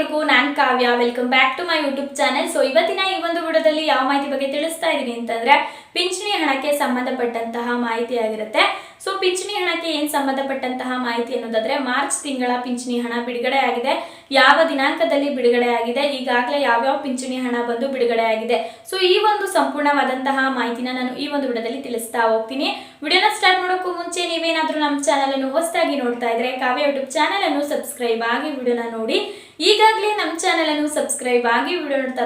ಎಲ್ರಿಗೂ ನಾನ್ Kavya. Welcome back to my YouTube channel so ಇವತ್ತಿನ ಈ ಒಂದು ವಿಡಿಯೋದಲ್ಲಿ ಯಾವ ಮಾಹಿತಿ ಬಗ್ಗೆ ತಿಳಿಸ್ತಾ ಇದ್ದೀನಿ ಅಂತಂದ್ರೆ, ಪಿಂಚಣಿ ಹಣಕ್ಕೆ ಸಂಬಂಧಪಟ್ಟಂತಹ ಮಾಹಿತಿ ಆಗಿರುತ್ತೆ. ಸೊ ಪಿಂಚಣಿ ಹಣಕ್ಕೆ ಏನ್ ಸಂಬಂಧಪಟ್ಟಂತಹ ಮಾಹಿತಿ ಅನ್ನೋದಾದ್ರೆ, ಮಾರ್ಚ್ ತಿಂಗಳ ಪಿಂಚಣಿ ಹಣ ಬಿಡುಗಡೆ ಆಗಿದೆ. ಯಾವ ದಿನಾಂಕದಲ್ಲಿ ಬಿಡುಗಡೆ ಆಗಿದೆ? ಈಗಾಗಲೇ ಯಾವ್ಯಾವ ಪಿಂಚಣಿ ಹಣ ಬಂದು ಬಿಡುಗಡೆ ಆಗಿದೆ? ಸೊ ಈ ಒಂದು ಸಂಪೂರ್ಣವಾದಂತಹ ಮಾಹಿತಿನ ನಾನು ಈ ಒಂದು ವಿಡಿಯೋದಲ್ಲಿ ತಿಳಿಸ್ತಾ ಹೋಗ್ತೀನಿ. ವಿಡಿಯೋನ ಸ್ಟಾರ್ಟ್ ಮಾಡೋಕ್ಕೂ ಮುಂಚೆ ನೀವೇನಾದ್ರೂ ನಮ್ಮ ಚಾನಲ್ ಅನ್ನು ಹೊಸದಾಗಿ ನೋಡ್ತಾ ಇದ್ರೆ, ಕಾವ್ಯ ಯೂಟ್ಯೂಬ್ ಚಾನಲ್ ಅನ್ನು ಸಬ್ಸ್ಕ್ರೈಬ್ ಆಗಿ ವಿಡಿಯೋನ ನೋಡಿ. ಈಗಾಗಲೇ ನಮ್ಮ ಚಾನಲ್ ಅನ್ನು ಸಬ್ಸ್ಕ್ರೈಬ್ ಆಗಿ ವಿಡಿಯೋ ನೋಡ್ತಾ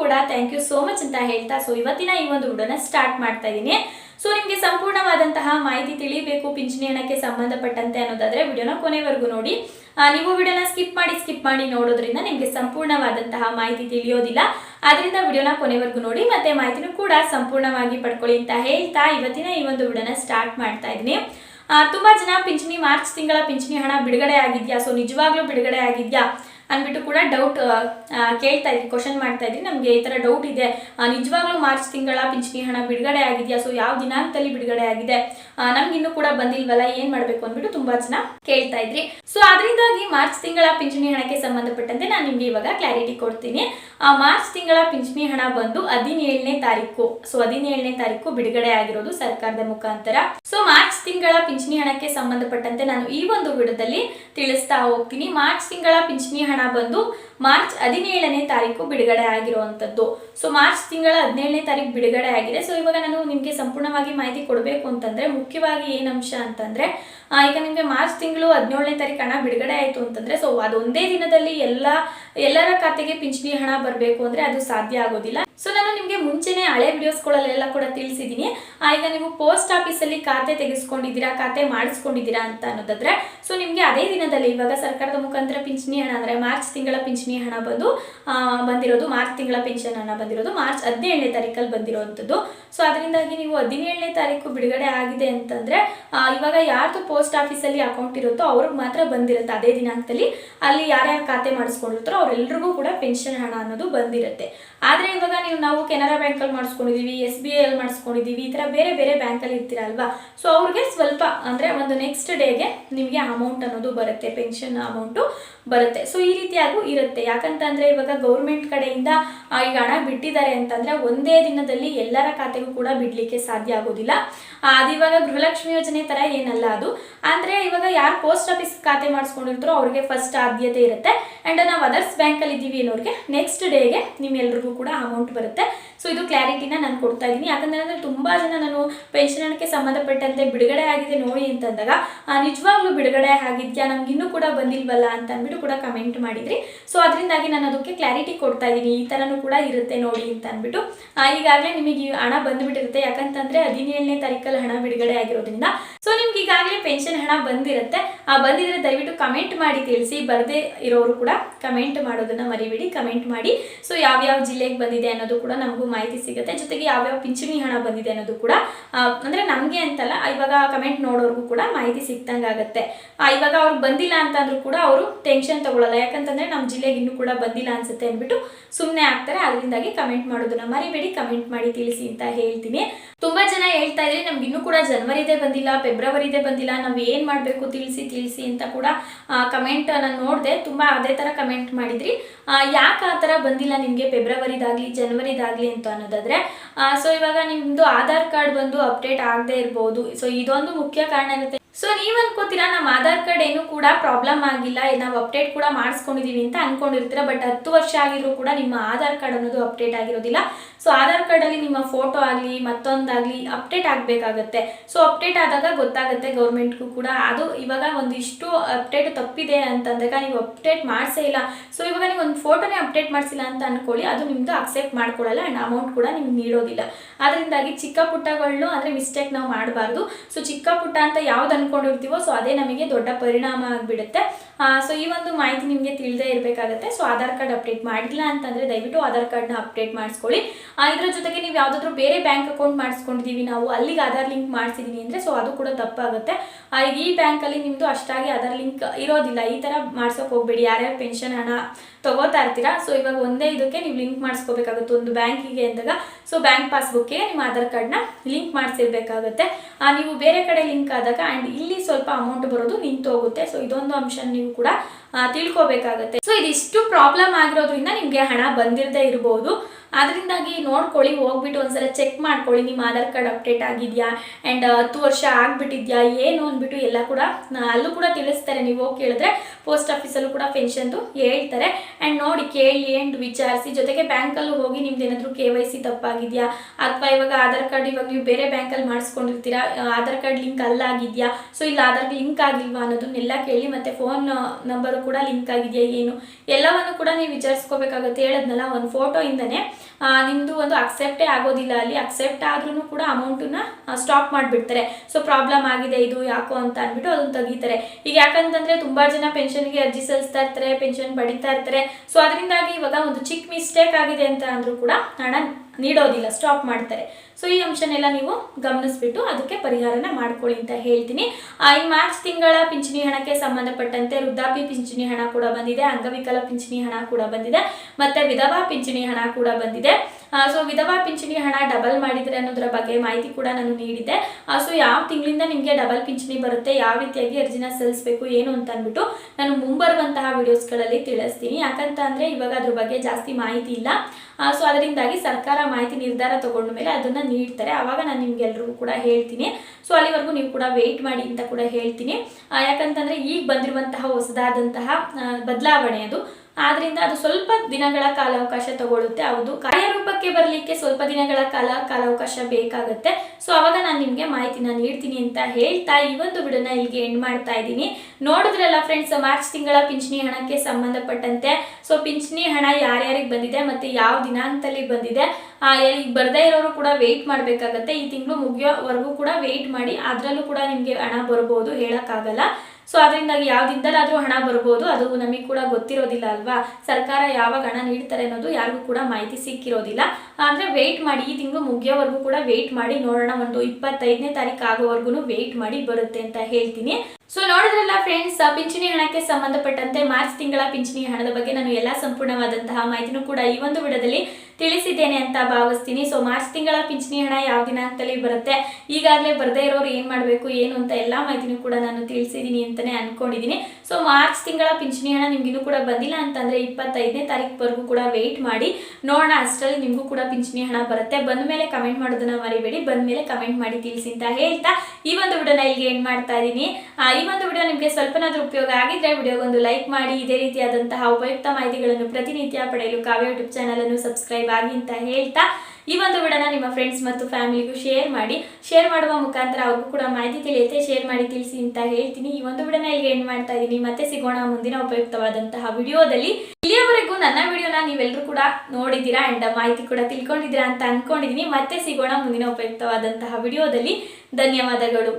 ಕೂಡ ಥ್ಯಾಂಕ್ ಯು ಸೋ ಮಚ್ ಅಂತ ಹೇಳ್ತಾ ಸೊ ಇವತ್ತಿನ ಈ ಒಂದು ವಿಡಿಯೋನ ಸ್ಟಾರ್ಟ್ ಮಾಡ್ತಾ ಇದ್ದೀನಿ ಸೊ ನಿಮಗೆ ಸಂಪೂರ್ಣವಾದಂತಹ ಮಾಹಿತಿ ತಿಳಿಬೇಕು, ಪಿಂಚಣಿ ಹಣಕ್ಕೆ ಸಂಬಂಧಪಟ್ಟಂತೆ ಅನ್ನೋದಾದ್ರೆ ವಿಡಿಯೋನ ಕೊನೆವರೆಗೂ ನೋಡಿ. ನೀವು ವಿಡಿಯೋನ ಸ್ಕಿಪ್ ಮಾಡಿ ಸ್ಕಿಪ್ ಮಾಡಿ ನೋಡೋದ್ರಿಂದ ನಿಮಗೆ ಸಂಪೂರ್ಣವಾದಂತಹ ಮಾಹಿತಿ ತಿಳಿಯೋದಿಲ್ಲ. ಆದ್ರಿಂದ ವಿಡಿಯೋನ ಕೊನೆವರೆಗೂ ನೋಡಿ, ಮತ್ತೆ ಮಾಹಿತಿನೂ ಕೂಡ ಸಂಪೂರ್ಣವಾಗಿ ಪಡ್ಕೊಳ್ಳಿ ಅಂತ ಹೇಳ್ತಾ ಇವತ್ತಿನ ಈ ಒಂದು ವಿಡಿಯೋನ ಸ್ಟಾರ್ಟ್ ಮಾಡ್ತಾ ಇದ್ದೀನಿ ತುಂಬಾ ಜನ ಪಿಂಚಣಿ ಮಾರ್ಚ್ ತಿಂಗಳ ಪಿಂಚಣಿ ಹಣ ಬಿಡುಗಡೆ ಆಗಿದೆಯಾ? ಸೊ ನಿಜವಾಗ್ಲೂ ಬಿಡುಗಡೆ ಆಗಿದ್ಯಾ? ಅಂದ್ಬಿಟ್ಟು ಕೂಡ ಡೌಟ್ ಕೇಳ್ತಾ ಇದ್ರಿ ಕ್ವಶನ್ ಮಾಡ್ತಾ ಇದ್ರಿ. ನಮಗೆ ಈ ಥರ ಡೌಟ್ ಇದೆ. ನಿಜವಾಗ್ಲೂ ಮಾರ್ಚ್ ತಿಂಗಳ ಪಿಂಚಣಿ ಹಣ ಬಿಡುಗಡೆ ಆಗಿದೆಯಾ? ಸೊ ಯಾವ ದಿನಾಂಕದಲ್ಲಿ ಬಿಡುಗಡೆ ಆಗಿದೆ? ನಮ್ಗಿನ್ನೂ ಕೂಡ ಬಂದಿಲ್ವಲ್ಲ ಏನ್ ಮಾಡ್ಬೇಕು ಅಂದ್ಬಿಟ್ಟು ತುಂಬಾ ಜನ ಕೇಳ್ತಾ ಇದ್ರಿ. ಸೊ ಅದರಿಂದಾಗಿ ಮಾರ್ಚ್ ತಿಂಗಳ ಪಿಂಚಣಿ ಹಣಕ್ಕೆ ಸಂಬಂಧಪಟ್ಟಂತೆ ನಾನು ನಿಮ್ಗೆ ಇವಾಗ ಕ್ಲಾರಿಟಿ ಕೊಡ್ತೀನಿ. ಆ, ಮಾರ್ಚ್ ತಿಂಗಳ ಪಿಂಚಣಿ ಹಣ ಬಂದು ಹದಿನೇಳನೇ ತಾರೀಕು. ಸೊ ಹದಿನೇಳನೇ ತಾರೀಕು ಬಿಡುಗಡೆ ಆಗಿರೋದು ಸರ್ಕಾರದ ಮುಖಾಂತರ. ಸೊ ಮಾರ್ಚ್ ತಿಂಗಳ ಪಿಂಚಣಿ ಹಣಕ್ಕೆ ಸಂಬಂಧಪಟ್ಟಂತೆ ನಾನು ಈ ಒಂದು ವಿಡದಲ್ಲಿ ತಿಳಿಸ್ತಾ ಹೋಗ್ತೀನಿ. ಮಾರ್ಚ್ ತಿಂಗಳ ಪಿಂಚಣಿ ಹಣ ಬಂದು ಮಾರ್ಚ್ ಹದಿನೇಳನೇ ತಾರೀಕು ಬಿಡುಗಡೆ ಆಗಿರುವಂಥದ್ದು ಸೊ ಮಾರ್ಚ್ ತಿಂಗಳ ಹದಿನೇಳನೇ ತಾರೀಕು ಬಿಡುಗಡೆ ಆಗಿದೆ. ಸೊ ಇವಾಗ ನಾನು ನಿಮಗೆ ಸಂಪೂರ್ಣವಾಗಿ ಮಾಹಿತಿ ಕೊಡಬೇಕು ಅಂತಂದ್ರೆ, ಮುಖ್ಯವಾಗಿ ಏನು ಅಂಶ ಅಂತಂದ್ರೆ ಈಗ ನಿಮಗೆ ಮಾರ್ಚ್ ತಿಂಗಳು ಹದಿನೇಳನೇ ತಾರೀಕು ಹಣ ಬಿಡುಗಡೆ ಆಯಿತು ಅಂತಂದರೆ ಸೊ ಅದೊಂದೇ ದಿನದಲ್ಲಿ ಎಲ್ಲ, ಎಲ್ಲರ ಖಾತೆಗೆ ಪಿಂಚಣಿ ಹಣ ಬರಬೇಕು ಅಂದ್ರೆ ಅದು ಸಾಧ್ಯ ಆಗೋದಿಲ್ಲ. ಸೊ ನಾನು ನಿಮಗೆ ಮುಂಚೆನೆ ಹಳೆ ವಿಡಿಯೋಸ್ಗಳಲ್ಲೆಲ್ಲ ಕೂಡ ತಿಳಿಸಿದ್ದೀನಿ ಈಗ ನೀವು ಪೋಸ್ಟ್ ಆಫೀಸಲ್ಲಿ ಖಾತೆ ತೆಗೆಸ್ಕೊಂಡಿದ್ದೀರಾ, ಖಾತೆ ಮಾಡಿಸ್ಕೊಂಡಿದ್ದೀರಾ ಅಂತ ಅನ್ನೋದಾದ್ರೆ ಸೊ ನಿಮಗೆ ಅದೇ ದಿನದಲ್ಲಿ, ಇವಾಗ ಸರ್ಕಾರದ ಮುಖಾಂತರ ಪಿಂಚಣಿ ಹಣ ಅಂದ್ರೆ ಮಾರ್ಚ್ ತಿಂಗಳ ಪಿಂಚಣಿ ಹಣ ಬಂದು ಬಂದಿರೋದು, ಮಾರ್ಚ್ ತಿಂಗಳ ಪಿಂಚಣಿ ಹಣ ಬಂದಿರೋದು ಮಾರ್ಚ್ ಹದಿನೇಳನೇ ತಾರೀಕಲ್ಲಿ ಬಂದಿರೋವಂಥದ್ದು ಸೊ ಅದರಿಂದಾಗಿ ನೀವು ಹದಿನೇಳನೇ ತಾರೀಕು ಬಿಡುಗಡೆ ಆಗಿದೆ ಅಂತಂದ್ರೆ ಇವಾಗ ಯಾರ್ದು ಪೋಸ್ಟ್ ಆಫೀಸಲ್ಲಿ ಅಕೌಂಟ್ ಇರುತ್ತೋ ಅವ್ರಿಗೆ ಮಾತ್ರ ಬಂದಿರುತ್ತೆ. ಅದೇ ದಿನಾಂಕದಲ್ಲಿ ಅಲ್ಲಿ ಯಾರ್ಯಾರು ಖಾತೆ ಮಾಡಿಸ್ಕೊಂಡಿರ್ತಾರೋ ಅವರೆಲ್ಲರಿಗೂ ಕೂಡ ಪೆನ್ಷನ್ ಹಣ ಅನ್ನೋದು ಬಂದಿರುತ್ತೆ. ಆದರೆ ಇವಾಗ ನೀವು, ನಾವು ಕೆನರಾ ಬ್ಯಾಂಕಲ್ಲಿ ಮಾಡಿಸ್ಕೊಂಡಿದೀವಿ, ಎಸ್ ಬಿ ಐ ಅಲ್ಲಿ ಮಾಡಿಸ್ಕೊಂಡಿದೀವಿ, ಈ ಥರ ಬೇರೆ ಬೇರೆ ಬ್ಯಾಂಕಲ್ಲಿ ಇರ್ತೀರ ಅಲ್ವಾ ಸೊ ಅವ್ರಿಗೆ ಸ್ವಲ್ಪ ಅಂದರೆ ಒಂದು ನೆಕ್ಸ್ಟ್ ಡೇಗೆ ನಿಮಗೆ ಅಮೌಂಟ್ ಅನ್ನೋದು ಬರುತ್ತೆ, ಪೆನ್ಷನ್ ಅಮೌಂಟು ಬರುತ್ತೆ. ಸೊ ಈ ರೀತಿಯಾಗೂ ಇರುತ್ತೆ. ಯಾಕಂತಂದರೆ ಇವಾಗ ಗೌರ್ಮೆಂಟ್ ಕಡೆಯಿಂದ ಈಗ ಹಣ ಬಿಟ್ಟಿದ್ದಾರೆ ಅಂತಂದ್ರೆ ಒಂದೇ ದಿನದಲ್ಲಿ ಎಲ್ಲರ ಖಾತೆಗೂ ಕೂಡ ಬಿಡಲಿಕ್ಕೆ ಸಾಧ್ಯ ಆಗೋದಿಲ್ಲ. ಅದಿವಾಗ ಗೃಹಲಕ್ಷ್ಮಿ ಯೋಜನೆ ತರ ಏನಲ್ಲ ಅದು. ಅಂದ್ರೆ ಇವಾಗ ಯಾರು ಪೋಸ್ಟ್ ಆಫೀಸ್ ಖಾತೆ ಮಾಡಿಸ್ಕೊಂಡಿರ್ತಾರೋ ಅವ್ರಿಗೆ ಫಸ್ಟ್ ಆದ್ಯತೆ ಇರುತ್ತೆ. ಅಂಡ್ ನಾವು ಅದರ್ಸ್ ಬ್ಯಾಂಕಲ್ಲಿ ಇದ್ದೀವಿ ಅನ್ನೋರಿಗೆ ನೆಕ್ಸ್ಟ್ ಡೇಗೆ ನಿಮ್ಮೆಲ್ರಿಗೂ ಕೂಡ ಅಮೌಂಟ್ ಬರುತ್ತೆ. ಸೊ ಇದು ಕ್ಲಾರಿಟಿನ ನಾನು ಕೊಡ್ತಾ ಇದ್ದೀನಿ. ಯಾಕಂದ್ರೆ ಅಂದ್ರೆ ತುಂಬಾ ಜನ ನಾನು ಪೆನ್ಷನ್ ಹಣಕ್ಕೆ ಸಂಬಂಧಪಟ್ಟಂತೆ ಬಿಡುಗಡೆ ಆಗಿದೆ ನೋಡಿ ಅಂತಂದಾಗ ನಿಜವಾಗ್ಲೂ ಬಿಡುಗಡೆ ಆಗಿದ್ಯಾ? ನಮ್ಗೆ ಇನ್ನೂ ಕೂಡ ಬಂದಿಲ್ವಲ್ಲ ಅಂತ ಅಂದ್ಬಿಟ್ಟು ಕೂಡ ಕಮೆಂಟ್ ಮಾಡಿದ್ರಿ. ಸೊ ಅದರಿಂದಾಗಿ ನಾನು ಅದಕ್ಕೆ ಕ್ಲಾರಿಟಿ ಕೊಡ್ತಾ ಇದ್ದೀನಿ. ಈ ಥರನೂ ಕೂಡ ಇರುತ್ತೆ ನೋಡಿ ಅಂತ ಅಂದ್ಬಿಟ್ಟು. ಈಗಾಗಲೇ ನಿಮಗೆ ಹಣ ಬಂದುಬಿಟ್ಟಿರುತ್ತೆ. ಯಾಕಂತಂದ್ರೆ ಹದಿನೇಳನೇ ತಾರೀಕಲ್ಲಿ ಹಣ ಬಿಡುಗಡೆ ಆಗಿರೋದ್ರಿಂದ. ಸೊ ನಿಮ್ಗೆ ಈಗಾಗಲೇ ಪೆನ್ಷನ್ ಹಣ ಬಂದಿರುತ್ತೆ. ಆ, ಬಂದಿದ್ರೆ ದಯವಿಟ್ಟು ಕಮೆಂಟ್ ಮಾಡಿ ತಿಳಿಸಿ. ಬರದೇ ಇರೋರು ಕೂಡ ಕಮೆಂಟ್ ಮಾಡೋದನ್ನ ಮರಿಬೇಡಿ. ಕಮೆಂಟ್ ಮಾಡಿ. ಸೊ ಯಾವ್ಯಾವ ಜಿಲ್ಲೆಗೆ ಬಂದಿದೆ ಅನ್ನೋದು ಕೂಡ ನಮಗೂ ಮಾಹಿತಿ ಸಿಗುತ್ತೆ. ಜೊತೆಗೆ ಯಾವ್ಯಾವ ಪಿಂಚಣಿ ಹಣ ಬಂದಿದೆ ಅನ್ನೋದು ಕೂಡ ಅಂದ್ರೆ ನಮಗೆ ಅಂತಲ್ಲ ಇವಾಗ ಕಮೆಂಟ್ ನೋಡೋರ್ಗೂ ಕೂಡ ಮಾಹಿತಿ ಸಿಕ್ತಂಗಾಗತ್ತೆ ಇವಾಗ ಅವ್ರಿಗೆ ಬಂದಿಲ್ಲ ಅಂತಂದ್ರೂ ಕೂಡ ಅವರು ಟೆನ್ಷನ್ ತಗೊಳ್ಳಲ್ಲ ಯಾಕಂತಂದ್ರೆ ನಮ್ಮ ಜಿಲ್ಲೆಗೆ ಇನ್ನೂ ಕೂಡ ಬಂದಿಲ್ಲ ಅನ್ಸುತ್ತೆ ಅಂದ್ಬಿಟ್ಟು ಸುಮ್ಮನೆ ಆಗ್ತಾರೆ. ಅದರಿಂದಾಗಿ ಕಮೆಂಟ್ ಮಾಡೋದನ್ನ ಮರಿಬೇಡಿ. ಕಮೆಂಟ್ ಮಾಡಿ ತಿಳಿಸಿ ಅಂತ ಹೇಳ್ತೀನಿ. ತುಂಬಾ ಜನ ಹೇಳ್ತಾ ಇದ್ರೆ ನಮ್ಗೆ ಇನ್ನೂ ಕೂಡ ಜನವರಿದೇ ಬಂದಿಲ್ಲ, ಫೆಬ್ರವರಿದೇ ಬಂದಿಲ್ಲ. ನಾವು ಏನ್ ಮಾಡಬೇಕು ತಿಳಿಸಿ ತಿಳಿಸಿ ಅಂತ ಕೂಡ ಕಮೆಂಟ್ ನಾನು ನೋಡಿದೆ ತುಂಬಾ ಅದೇ ತರ ಕಮೆಂಟ್ ಮಾಡಿದ್ರಿ. ಯಾಕೆ ಆ ಥರ ಬಂದಿಲ್ಲ ನಿಮಗೆ? ಫೆಬ್ರವರಿದಾಗ್ಲಿ, ಜನವರಿದಾಗ್ಲಿ ಅಂತ ಅನ್ನೋದಾದ್ರೆ ಸೊ ಇವಾಗ ನಿಮ್ದು ಆಧಾರ್ ಕಾರ್ಡ್ ಬಂದು ಅಪ್ಡೇಟ್ ಆಗದೆ ಇರ್ಬೋದು. ಸೊ ಇದೊಂದು ಮುಖ್ಯ ಕಾರಣ ಇರುತ್ತೆ. ಸೊ ನೀವ್ ಅನ್ಕೋತೀರಾ ನಮ್ಮ ಆಧಾರ್ ಕಾರ್ಡ್ ಏನು ಕೂಡ ಪ್ರಾಬ್ಲಮ್ ಆಗಿಲ್ಲ ನಾವು ಅಪ್ಡೇಟ್ ಕೂಡ ಮಾಡಿಸ್ಕೊಂಡಿದೀವಿ ಅಂತ ಅನ್ಕೊಂಡಿರ್ತೀರಾ ಬಟ್ ಹತ್ತು ವರ್ಷ ಆಗಿದ್ರು ಕೂಡ ನಿಮ್ಮ ಆಧಾರ್ ಕಾರ್ಡ್ ಅನ್ನೋದು ಅಪ್ಡೇಟ್ ಆಗಿರೋದಿಲ್ಲ. ಸೊ ಆಧಾರ್ ಕಾರ್ಡ್ ಅಲ್ಲಿ ನಿಮ್ಮ ಫೋಟೋ ಆಗಲಿ, ಮತ್ತೊಂದಾಗ್ಲಿ ಅಪ್ಡೇಟ್ ಆಗಬೇಕಾಗತ್ತೆ. ಸೊ ಅಪ್ಡೇಟ್ ಆದಾಗ ಗೊತ್ತಾಗುತ್ತೆ ಗೌರ್ಮೆಂಟ್ಗೂ ಕೂಡ. ಅದು ಇವಾಗ ಒಂದಿಷ್ಟು ಅಪ್ಡೇಟ್ ತಪ್ಪಿದೆ ಅಂತಂದಾಗ ನೀವು ಅಪ್ಡೇಟ್ ಮಾಡಿಸೇ ಇಲ್ಲ. ಸೊ ಇವಾಗ ನೀವು ಒಂದು ಫೋಟೋನೇ ಅಪ್ಡೇಟ್ ಮಾಡಿಸಿಲ್ಲ ಅಂತ ಅನ್ಕೊಳ್ಳಿ. ಅದು ನಿಮ್ದು ಅಕ್ಸೆಪ್ಟ್ ಮಾಡ್ಕೊಳ್ಳಲ್ಲ ಆ್ಯಂಡ್ ಅಮೌಂಟ್ ಕೂಡ ನಿಮ್ಗೆ ನೀಡೋದಿಲ್ಲ. ಅದರಿಂದಾಗಿ ಚಿಕ್ಕ ಪುಟ್ಟಗಳನ್ನು ಅಂದರೆ ಮಿಸ್ಟೇಕ್ ನಾವು ಮಾಡಬಾರ್ದು. ಸೊ ಚಿಕ್ಕ ಪುಟ್ಟ ಅಂತ ಯಾವ್ದು ಅಂದ್ಕೊಂಡಿರ್ತೀವೋ ಸೊ ಅದೇ ನಮಗೆ ದೊಡ್ಡ ಪರಿಣಾಮ ಆಗಿಬಿಡುತ್ತೆ. ಸೊ ಈ ಒಂದು ಮಾಹಿತಿ ನಿಮಗೆ ತಿಳಿದೇ ಇರಬೇಕಾಗತ್ತೆ. ಸೊ ಆಧಾರ್ ಕಾರ್ಡ್ ಅಪ್ಡೇಟ್ ಮಾಡಿಲ್ಲ ಅಂತಂದರೆ ದಯವಿಟ್ಟು ಆಧಾರ್ ಕಾರ್ಡ್ನ ಅಪ್ಡೇಟ್ ಮಾಡಿಸ್ಕೊಳ್ಳಿ. ಇದರ ಜೊತೆಗೆ ನೀವು ಯಾವುದಾದ್ರೂ ಬೇರೆ ಬ್ಯಾಂಕ್ ಅಕೌಂಟ್ ಮಾಡಿಸ್ಕೊಂಡಿದ್ದೀವಿ, ನಾವು ಅಲ್ಲಿಗೆ ಆಧಾರ್ ಲಿಂಕ್ ಮಾಡಿಸಿದ್ದೀವಿ ಅಂದರೆ ಸೊ ಅದು ಕೂಡ ತಪ್ಪಾಗುತ್ತೆ. ಈ ಬ್ಯಾಂಕಲ್ಲಿ ನಿಮ್ಮದು ಅಷ್ಟಾಗಿ ಆಧಾರ್ ಲಿಂಕ್ ಇರೋದಿಲ್ಲ. ಈ ಥರ ಮಾಡ್ಸೋಕೆ ಹೋಗ್ಬೇಡಿ. ಯಾರ್ಯಾರು ಪೆನ್ಷನ್ ಹಣ ತಗೋತಾ ಇರ್ತೀರಾ? ಸೊ ಇವಾಗ ಒಂದೇ ಇದಕ್ಕೆ ನೀವು ಲಿಂಕ್ ಮಾಡಿಸ್ಕೋಬೇಕಾಗುತ್ತೆ. ಒಂದು ಬ್ಯಾಂಕಿಗೆ ಅಂದಾಗ ಸೊ ಬ್ಯಾಂಕ್ ಪಾಸ್ಬುಕ್ಗೆ ನಿಮ್ಮ ಆಧಾರ್ ಕಾರ್ಡ್ನ ಲಿಂಕ್ ಮಾಡಿಸಿರ್ಬೇಕಾಗುತ್ತೆ. ನೀವು ಬೇರೆ ಕಡೆ ಲಿಂಕ್ ಆದಾಗ ಆ್ಯಂಡ್ ಇಲ್ಲಿ ಸ್ವಲ್ಪ ಅಮೌಂಟ್ ಬರೋದು ನಿಂತು ಹೋಗುತ್ತೆ. ಸೊ ಇದೊಂದು ಅಂಶ ನೀವು ಕೂಡ ತಿಳ್ಕೊಬೇಕಾಗತ್ತೆ. ಸೊ ಇದಿಷ್ಟು ಪ್ರಾಬ್ಲಮ್ ಆಗಿರೋದ್ರಿಂದ ನಿಮಗೆ ಹಣ ಬಂದಿರದೇ ಇರಬಹುದು ಅದರಿಂದಾಗಿ ನೋಡ್ಕೊಳ್ಳಿ, ಹೋಗ್ಬಿಟ್ಟು ಒಂದ್ಸಲ ಚೆಕ್ ಮಾಡ್ಕೊಳ್ಳಿ, ನಿಮ್ಮ ಆಧಾರ್ ಕಾರ್ಡ್ ಅಪ್ಡೇಟ್ ಆಗಿದೆಯಾ? ಆ್ಯಂಡ್ ಹತ್ತು ವರ್ಷ ಆಗಿಬಿಟ್ಟಿದ್ಯಾ? ಏನು ಅಂದ್ಬಿಟ್ಟು ಎಲ್ಲ ಕೂಡ ಅಲ್ಲೂ ಕೂಡ ತಿಳಿಸ್ತಾರೆ ನೀವು ಹೋಗಿ ಕೇಳಿದ್ರೆ ಪೋಸ್ಟ್ ಆಫೀಸಲ್ಲೂ ಕೂಡ ಪೆನ್ಷನ್ದು ಹೇಳ್ತಾರೆ. ಆ್ಯಂಡ್ ನೋಡಿ, ಕೇಳಿ ಆ್ಯಂಡ್ ವಿಚಾರಿಸಿ, ಜೊತೆಗೆ ಬ್ಯಾಂಕಲ್ಲೂ ಹೋಗಿ ನಿಮ್ದು ಏನಾದರೂ ಕೆ ವೈ ಸಿ ತಪ್ಪಾಗಿದೆಯಾ? ಅಥವಾ ಇವಾಗ ಆಧಾರ್ ಕಾರ್ಡ್ ಇವಾಗ ನೀವು ಬೇರೆ ಬ್ಯಾಂಕಲ್ಲಿ ಮಾಡಿಸ್ಕೊಂಡಿರ್ತೀರಾ? ಆಧಾರ್ ಕಾರ್ಡ್ ಲಿಂಕ್ ಅಲ್ಲಾಗಿದೆಯಾ ಸೊ ಇಲ್ಲ, ಆಧಾರ್ ಲಿಂಕ್ ಆಗಿಲ್ವಾ ಅನ್ನೋದನ್ನೆಲ್ಲ ಕೇಳಿ, ಮತ್ತು ಫೋನ್ ನಂಬರು ಕೂಡ ಲಿಂಕ್ ಆಗಿದೆಯಾ, ಏನು? ಎಲ್ಲವನ್ನು ಕೂಡ ನೀವು ವಿಚಾರಿಸ್ಕೋಬೇಕಾಗುತ್ತೆ. ಹೇಳದ್ನಲ್ಲ, ಒಂದು ಫೋಟೋಯಿಂದನೇ ನಿಮ್ಮದು ಒಂದು ಅಕ್ಸೆಪ್ಟೇ ಆಗೋದಿಲ್ಲ. ಅಲ್ಲಿ ಅಕ್ಸೆಪ್ಟ್ ಆದ್ರೂ ಕೂಡ ಅಮೌಂಟನ್ನ ಸ್ಟಾಪ್ ಮಾಡಿಬಿಡ್ತಾರೆ. ಸೊ ಪ್ರಾಬ್ಲಮ್ ಆಗಿದೆ ಇದು, ಯಾಕೋ ಅಂತ ಅಂದ್ಬಿಟ್ಟು ಅದನ್ನು ತೆಗಿತಾರೆ. ಈಗ ಯಾಕಂತಂದ್ರೆ ತುಂಬಾ ಜನ ಪೆನ್ಷನ್ಗೆ ಅರ್ಜಿ ಸಲ್ಲಿಸ್ತಾ ಇರ್ತಾರೆ ಪೆನ್ಷನ್ ಪಡಿತಾ ಇರ್ತಾರೆ. ಸೊ ಅದರಿಂದಾಗಿ ಇವಾಗ ಒಂದು ಚಿಕ್ಕ ಮಿಸ್ಟೇಕ್ ಆಗಿದೆ ಅಂತ ಅಂದ್ರೂ ಕೂಡ ಹಣ ನೀಡೋದಿಲ್ಲ ಸ್ಟಾಪ್ ಮಾಡ್ತಾರೆ. ಸೊ ಈ ಅಂಶನೆಲ್ಲ ನೀವು ಗಮನಿಸ್ಬಿಟ್ಟು ಅದಕ್ಕೆ ಪರಿಹಾರನ ಮಾಡ್ಕೊಳ್ಳಿ ಅಂತ ಹೇಳ್ತೀನಿ. ಈ ಮಾರ್ಚ್ ತಿಂಗಳ ಪಿಂಚಣಿ ಹಣಕ್ಕೆ ಸಂಬಂಧಪಟ್ಟಂತೆ ವೃದ್ಧಾಪಿ ಪಿಂಚಣಿ ಹಣ ಕೂಡ ಬಂದಿದೆ, ಅಂಗವಿಕಲ ಪಿಂಚಣಿ ಹಣ ಕೂಡ ಬಂದಿದೆ, ಮತ್ತೆ ವಿಧವಾ ಪಿಂಚಣಿ ಹಣ ಕೂಡ ಬಂದಿದೆ. ಸೊ ವಿಧವಾ ಪಿಂಚಣಿ ಹಣ ಡಬಲ್ ಮಾಡಿದರೆ ಅನ್ನೋದರ ಬಗ್ಗೆ ಮಾಹಿತಿ ಕೂಡ ನಾನು ನೀಡಿದ್ದೆ. ಸೊ ಯಾವ ತಿಂಗಳಿಂದ ನಿಮಗೆ ಡಬಲ್ ಪಿಂಚಣಿ ಬರುತ್ತೆ, ಯಾವ ರೀತಿಯಾಗಿ ಅರ್ಜಿನ ಸಲ್ಲಿಸಬೇಕು, ಏನು ಅಂತ ಅಂದ್ಬಿಟ್ಟು ನಾನು ಮುಂಬರುವಂತಹ ವಿಡಿಯೋಸ್ಗಳಲ್ಲಿ ತಿಳಿಸ್ತೀನಿ. ಯಾಕಂತ ಅಂದರೆ ಇವಾಗ ಅದ್ರ ಬಗ್ಗೆ ಜಾಸ್ತಿ ಮಾಹಿತಿ ಇಲ್ಲ. ಸೊ ಅದರಿಂದಾಗಿ ಸರ್ಕಾರ ಮಾಹಿತಿ ನಿರ್ಧಾರ ತಗೊಂಡ ಮೇಲೆ ಅದನ್ನು ನೀಡ್ತಾರೆ. ಆವಾಗ ನಾನು ನಿಮ್ಗೆಲ್ರಿಗೂ ಕೂಡ ಹೇಳ್ತೀನಿ. ಸೊ ಅಲ್ಲಿವರೆಗೂ ನೀವು ಕೂಡ ವೆಯ್ಟ್ ಮಾಡಿ ಅಂತ ಕೂಡ ಹೇಳ್ತೀನಿ. ಯಾಕಂತಂದ್ರೆ ಈಗ ಬಂದಿರುವಂತಹ ಹೊಸದಾದಂತಹ ಬದಲಾವಣೆ ಅದು. ಆದ್ರಿಂದ ಅದು ಸ್ವಲ್ಪ ದಿನಗಳ ಕಾಲಾವಕಾಶ ತಗೊಳುತ್ತೆ ಹೌದು. ಕಾರ್ಯರೂಪಕ್ಕೆ ಬರಲಿಕ್ಕೆ ಸ್ವಲ್ಪ ದಿನಗಳ ಕಾಲ, ಕಾಲಾವಕಾಶ ಬೇಕಾಗುತ್ತೆ. ಸೊ ಅವಾಗ ನಾನು ನಿಮಗೆ ಮಾಹಿತಿನ ನೀಡ್ತೀನಿ ಅಂತ ಹೇಳ್ತಾ ಈ ಒಂದು ವಿಡಿಯೋನ ಇಲ್ಲಿಗೆ ಎಂಡ್ ಮಾಡ್ತಾ ಇದ್ದೀನಿ. ನೋಡಿದ್ರಲ್ಲ ಫ್ರೆಂಡ್ಸ್ ಮಾರ್ಚ್ ತಿಂಗಳ ಪಿಂಚಣಿ ಹಣಕ್ಕೆ ಸಂಬಂಧಪಟ್ಟಂತೆ. ಸೊ ಪಿಂಚಣಿ ಹಣ ಯಾರ್ಯಾರಿಗೆ ಬಂದಿದೆ ಮತ್ತೆ ಯಾವ ದಿನಾಂಕದಲ್ಲಿ ಬಂದಿದೆ ಈಗ ಬರದೇ ಇರೋರು ಕೂಡ ವೆಯ್ಟ್ ಮಾಡಬೇಕಾಗತ್ತೆ. ಈ ತಿಂಗಳು ಮುಗಿಯೋವರೆಗೂ ಕೂಡ ವೆಯ್ಟ್ ಮಾಡಿ, ಅದರಲ್ಲೂ ಕೂಡ ನಿಮಗೆ ಹಣ ಬರ್ಬೋದು ಹೇಳೋಕ್ಕಾಗಲ್ಲ. ಸೊ ಅದರಿಂದಾಗಿ ಯಾವ್ದಿಂದಲಾದ್ರೂ ಹಣ ಬರ್ಬೋದು, ಅದು ನಮಗೆ ಕೂಡ ಗೊತ್ತಿರೋದಿಲ್ಲ ಅಲ್ವಾ? ಸರ್ಕಾರ ಯಾವಾಗ ಹಣ ನೀಡ್ತಾರೆ ಅನ್ನೋದು ಯಾರಿಗೂ ಕೂಡ ಮಾಹಿತಿ ಸಿಕ್ಕಿರೋದಿಲ್ಲ. ಅಂದ್ರೆ ವೆಯ್ಟ್ ಮಾಡಿ, ಈ ತಿಂಗಳು ಮುಗಿಯೋವರೆಗೂ ಕೂಡ ವೆಯ್ಟ್ ಮಾಡಿ ನೋಡೋಣ, ಒಂದು ಇಪ್ಪತ್ತೈದನೇ ತಾರೀಕು ಆಗೋವರೆಗೂ ವೆಯ್ಟ್ ಮಾಡಿ ಬರುತ್ತೆ ಅಂತ ಹೇಳ್ತೀನಿ. ಸೊ ನೋಡಿದ್ರಲ್ಲ ಫ್ರೆಂಡ್ಸ್ ಪಿಂಚಣಿ ಹಣಕ್ಕೆ ಸಂಬಂಧಪಟ್ಟಂತೆ ಮಾರ್ಚ್ ತಿಂಗಳ ಪಿಂಚಣಿ ಹಣದ ಬಗ್ಗೆ ನಾನು ಎಲ್ಲ ಸಂಪೂರ್ಣವಾದಂತಹ ಮಾಹಿತಿನೂ ಕೂಡ ಈ ಒಂದು ವಿಡದಲ್ಲಿ ತಿಳಿಸಿದ್ದೇನೆ ಅಂತ ಭಾವಿಸ್ತೀನಿ. ಸೊ ಮಾರ್ಚ್ ತಿಂಗಳ ಪಿಂಚಣಿ ಹಣ ಯಾವ ದಿನಾಂಕದಲ್ಲಿ ಬರುತ್ತೆ, ಈಗಾಗಲೇ ಬರದೇ ಇರೋರು ಏನು ಮಾಡಬೇಕು, ಏನು ಅಂತ ಎಲ್ಲ ಮಾಹಿತಿನೂ ಕೂಡ ನಾನು ತಿಳಿಸಿದ್ದೀನಿ ಅಂತಲೇ ಅನ್ಕೊಂಡಿದ್ದೀನಿ. ಸೊ ಮಾರ್ಚ್ ತಿಂಗಳ ಪಿಂಚಣಿ ಹಣ ನಿಮಗಿನ್ನೂ ಕೂಡ ಬಂದಿಲ್ಲ ಅಂತಂದರೆ ಇಪ್ಪತ್ತೈದನೇ ತಾರೀಕುವರೆಗೂ ಕೂಡ ವೆಯ್ಟ್ ಮಾಡಿ ನೋಡೋಣ. ಅಷ್ಟರಲ್ಲಿ ನಿಮಗೂ ಕೂಡ ಪಿಂಚಣಿ ಹಣ ಬರುತ್ತೆ. ಬಂದ ಮೇಲೆ ಕಮೆಂಟ್ ಮಾಡೋದನ್ನ ಮರಿಬೇಡಿ. ಬಂದ ಮೇಲೆ ಕಮೆಂಟ್ ಮಾಡಿ ತಿಳಿಸಿ ಅಂತ ಹೇಳ್ತಾ ಈ ಒಂದು ವಿಡಿಯೋನ ಇಲ್ಲಿಗೆ ಏನು ಮಾಡ್ತಾ ಇದ್ದೀನಿ. ಈ ಒಂದು ವಿಡಿಯೋ ನಿಮಗೆ ಸ್ವಲ್ಪನಾದರೂ ಉಪಯೋಗ ಆಗಿದ್ರೆ ವಿಡಿಯೋಗೊಂದು ಲೈಕ್ ಮಾಡಿ, ಇದೇ ರೀತಿಯಾದಂತಹ ಉಪಯುಕ್ತ ಮಾಹಿತಿಗಳನ್ನು ಪ್ರತಿನಿತ್ಯ ಪಡೆಯಲು ಕಾವ್ಯ ಯೂಟ್ಯೂಬ್ ಚಾನಲ್ ಅನ್ನು ಸಬ್ಸ್ಕ್ರೈಬ್ ಆಗಿ ಅಂತ ಹೇಳ್ತಾ ಈ ಒಂದು ವಿಡಿಯೋನ ನಿಮ್ಮ ಫ್ರೆಂಡ್ಸ್ ಮತ್ತು ಫ್ಯಾಮಿಲಿಗೂ ಶೇರ್ ಮಾಡಿ ಶೇರ್ ಮಾಡುವ ಮುಖಾಂತರ ಅವ್ರಿಗೂ ಕೂಡ ಮಾಹಿತಿ ತಿಳಿಯುತ್ತೆ ಶೇರ್ ಮಾಡಿ ತಿಳಿಸಿ ಅಂತ ಹೇಳ್ತೀನಿ. ಈ ಒಂದು ವಿಡಿಯೋನ ಇಲ್ಲಿ ಎಂಡ್ ಮಾಡ್ತಾ ಇದ್ದೀನಿ. ಮತ್ತೆ ಸಿಗೋಣ ಮುಂದಿನ ಉಪಯುಕ್ತವಾದಂತಹ ವಿಡಿಯೋದಲ್ಲಿ ಇಲ್ಲಿಯವರೆಗೂ ನನ್ನ ವಿಡಿಯೋನ ನೀವೆಲ್ಲರೂ ಕೂಡ ನೋಡಿದ್ದೀರಾ? ಅಂಡ್ ಮಾಹಿತಿ ಕೂಡ ತಿಳ್ಕೊಂಡಿದ್ದೀರಾ ಅಂತ ಅನ್ಕೊಂಡಿದ್ದೀನಿ. ಮತ್ತೆ ಸಿಗೋಣ ಮುಂದಿನ ಉಪಯುಕ್ತವಾದಂತಹ ವಿಡಿಯೋದಲ್ಲಿ ಧನ್ಯವಾದಗಳು.